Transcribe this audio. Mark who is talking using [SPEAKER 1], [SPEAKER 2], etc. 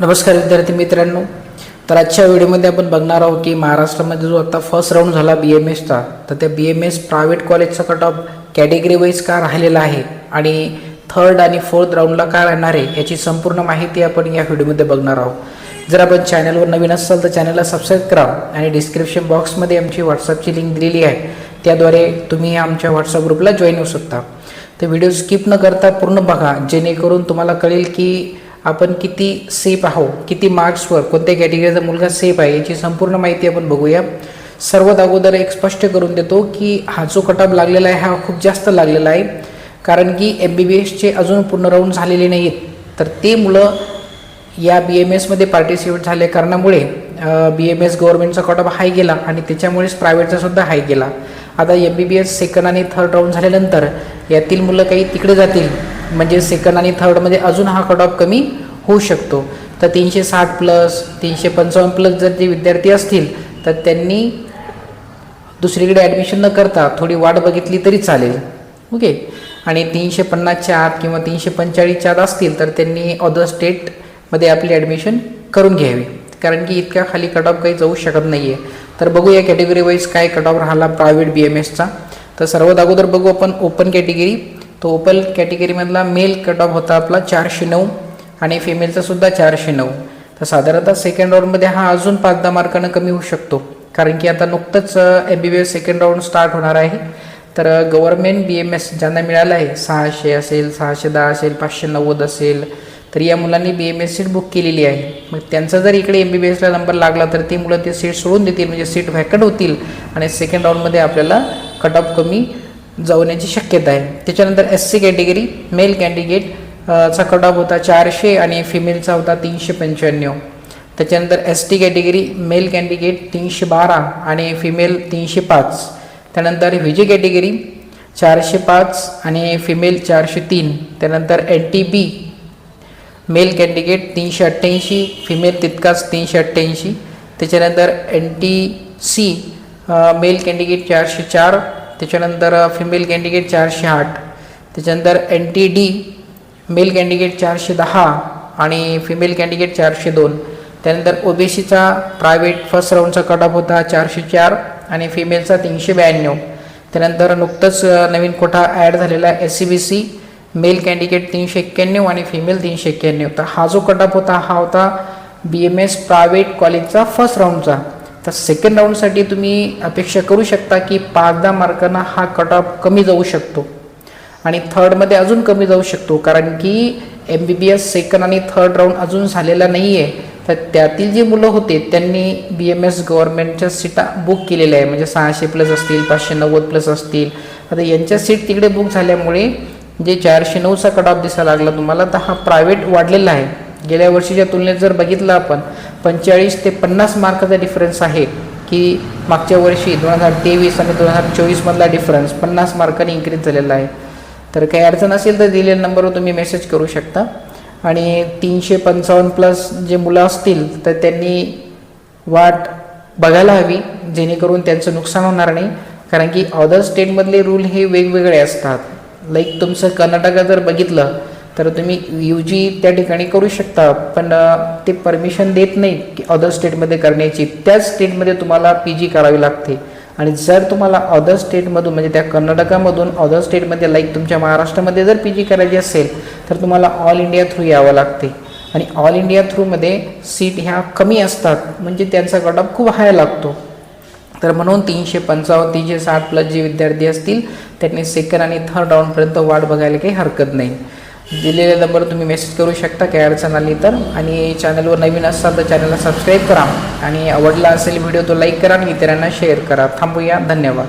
[SPEAKER 1] नमस्कार विद्यार्थी मित्रांनो. तर आजच्या व्हिडिओमध्ये आपण बघणार आहोत की महाराष्ट्रामध्ये जो आता फर्स्ट राऊंड झाला बी एम एसचा तर त्या बी एम एस प्रायव्हेट कॉलेजचा कट ऑफ कॅटेगरी वाईज का राहिलेला आहे? आणि थर्ड आणि फोर्थ राऊंडला काय राहणार आहे? याची संपूर्ण माहिती आपण या व्हिडिओमध्ये बघणार आहोत. जर आपण चॅनलवर नवीन असाल तर चॅनलला सबस्क्राईब करा आणि डिस्क्रिप्शन बॉक्समध्ये आमची व्हॉट्सअपची लिंक दिलेली आहे. त्याद्वारे तुम्ही आमच्या व्हॉट्सअप ग्रुपला जॉईन होऊ शकता. तर व्हिडिओ स्किप न करता पूर्ण बघा जेणेकरून तुम्हाला कळेल की आपण किती सेफ आहो किती मार्क्सवर कोणत्या कॅटेगरीचा मुलगा सेफ आहे याची संपूर्ण माहिती आपण बघूया. सर्वात अगोदर एक स्पष्ट करून देतो की हा जो कटाप लागलेला आहे हा खूप जास्त लागलेला आहे. कारण की एम बी बी एसचे अजून पूर्ण राऊंड झालेले नाहीत तर ते मुलं या बी एम एसमध्ये पार्टिसिपेट झाले कारणामुळे बी एम एस गव्हर्नमेंटचा कट ऑफ हाय गेला आणि त्याच्यामुळेच प्रायव्हेटचा सुद्धा हाय गेला. आता M B B S second आणि थर्ड राऊंड झाल्यानंतर यातील मुलं काही तिकडे जातील. म्हणजे सेकंड आणि थर्डमध्ये अजून हा कट ऑफ कमी होऊ शकतो. तर तीनशे साठ प्लस तीनशे पंचावन्न प्लस जर जे विद्यार्थी असतील तर त्यांनी दुसरीकडे ॲडमिशन न करता थोडी वाट बघितली तरी चालेल. ओके आणि तीनशे पन्नासच्या आत किंवा तीनशे पंचेचाळीसच्या आत असतील तर त्यांनी अदर स्टेटमध्ये आपली ॲडमिशन करून घ्यावी. कारण की इतक्या खाली कट ऑफ काही जाऊ शकत नाही आहे तर बघूया कॅटेगरी वाईज काय कट ऑफ राहिला प्रायव्हेट बी एम एसचा तर सर्वात अगोदर बघू आपण ओपन कॅटेगरी तो ओपन कॅटेगरीमधला मेल कट ऑफ होता आपला चारशे नऊ आणि फिमेलचा सुद्धा चारशे नऊ. तर साधारणतः सेकंड राऊंडमध्ये हा अजून पाच दहा मार्कानं कमी होऊ शकतो. कारण की आता नुकतंच M B B S second round start होणार आहे. तर गव्हर्मेंट बी एम एस ज्यांना मिळालं आहे सहाशे असेल सहाशे दहा असेल पाचशे नव्वद असेल तर या मुलांनी B M S seat book केलेली आहे. मग त्यांचा जर इकडे एम बी बी एसला नंबर लागला तर ती मुलं ते सीट सोडून देतील म्हणजे सीट व्हॅकंट होतील आणि सेकंड राऊंडमध्ये आपल्याला कट ऑफ कमी जाण्याची शक्यता आहे. त्याच्यानंतर S C category male candidate चा कट ऑफ होता चारशे आणि फिमेलचा होता तीनशे पंच्याण्णव. त्याच्यानंतर S T category male candidate तीनशे बारा आणि फिमेल तीनशे पाच. त्यानंतर विजय कॅटेगरी चारशे पाच आणि फिमेल चारशे तीन. त्यानंतर N T B male candidate तीनशे अठ्ठ्याऐंशी फिमेल तितकाच तीनशे अठ्ठ्याऐंशी. त्याच्यानंतर N T C male candidate चारशे चार त्याच्यानंतर फिमेल कॅन्डिडेट चारशे आठ त्याच्यानंतर N T D male candidate चारशे दहा आणि फिमेल कॅन्डिडेट चारशे दोन. त्यानंतर ओबीसीचा प्रायव्हेट फर्स्ट राऊंडचा कट ऑफ होता चारशे चार आणि फिमेलचा तीनशे ब्याण्णव. त्यानंतर नुकतंच नवीन कोठा ॲड झालेला S C B C male candidate तीनशे एक्क्याण्णव आणि फिमेल तीनशे एक्क्याण्णव. तर हा जो कट ऑफ होता हा होता बी एम एस प्रायव्हेट कॉलेजचा फर्स्ट राऊंडचा तर सेकंड राऊंडसाठी तुम्ही अपेक्षा करू शकता की पाच दहा मार्कांना हा कट ऑफ कमी जाऊ शकतो. आणि थर्डमध्ये अजून कमी जाऊ शकतो कारण की M B B S second आणि थर्ड राऊंड अजून झालेला नाही आहे तर त्यातील जी मुलं होते त्यांनी बी एम एस गव्हर्नमेंटच्या सीटा बुक केलेल्या आहे म्हणजे सहाशे प्लस असतील पाचशे नव्वद प्लस असतील. आता यांच्या सीट तिकडे बुक झाल्यामुळे जे चारशे नऊचा कट ऑफ दिसायला लागला तुम्हाला तर हा प्रायव्हेट वाढलेला आहे. गेल्या वर्षीच्या तुलनेत जर बघितलं आपण पंचेचाळीस ते पन्नास मार्काचा डिफरन्स आहे की मागच्या वर्षी दोन हजार तेवीस आणि दोन हजार चोवीसमधला डिफरन्स पन्नास मार्काने इन्क्रीज झालेला आहे. तर काही अडचण असेल तर दिलेल्या नंबरवर तुम्ही मेसेज करू शकता. आणि तीनशे पंचावन्न प्लस जे मुलं असतील तर त्यांनी वाट बघायला हवी जेणेकरून त्यांचं नुकसान होणार नाही. कारण की अदर स्टेटमधले रूल हे वेगवेगळे असतात. लाईक तुमचं कर्नाटकात जर बघितलं तर तुम्ही यू जी त्या ठिकाणी करू शकता पण ते परमिशन देत नाही की अदर स्टेटमध्ये करण्याची. त्याच स्टेटमध्ये तुम्हाला पी जी करावी लागते. आणि जर तुम्हाला अदर स्टेटमधून म्हणजे त्या कर्नाटकामधून अदर स्टेटमध्ये लाईक तुमच्या महाराष्ट्रामध्ये जर पी जी करायची असेल तर तुम्हाला ऑल इंडिया थ्रू यावं लागते. आणि ऑल इंडिया थ्रूमध्ये सीट ह्या कमी असतात. म्हणजे त्यांचा कट खूप हाय लागतो. तर म्हणून तीनशे पंचावन्न तीनशे साठ प्लस जे विद्यार्थी असतील त्यांनी सेकंड आणि थर्ड राऊंडपर्यंत वाट बघायला काही हरकत नाही. दिलेल्या नंबर तुम्ही मेसेज करू शकता काही अडचण आली तर. आणि चॅनलवर नवीन असाल तर चॅनलला सबस्क्राईब करा. आणि आवडला असेल व्हिडिओ तो लाईक करा आणि इतरांना शेअर करा. थांबूया. धन्यवाद.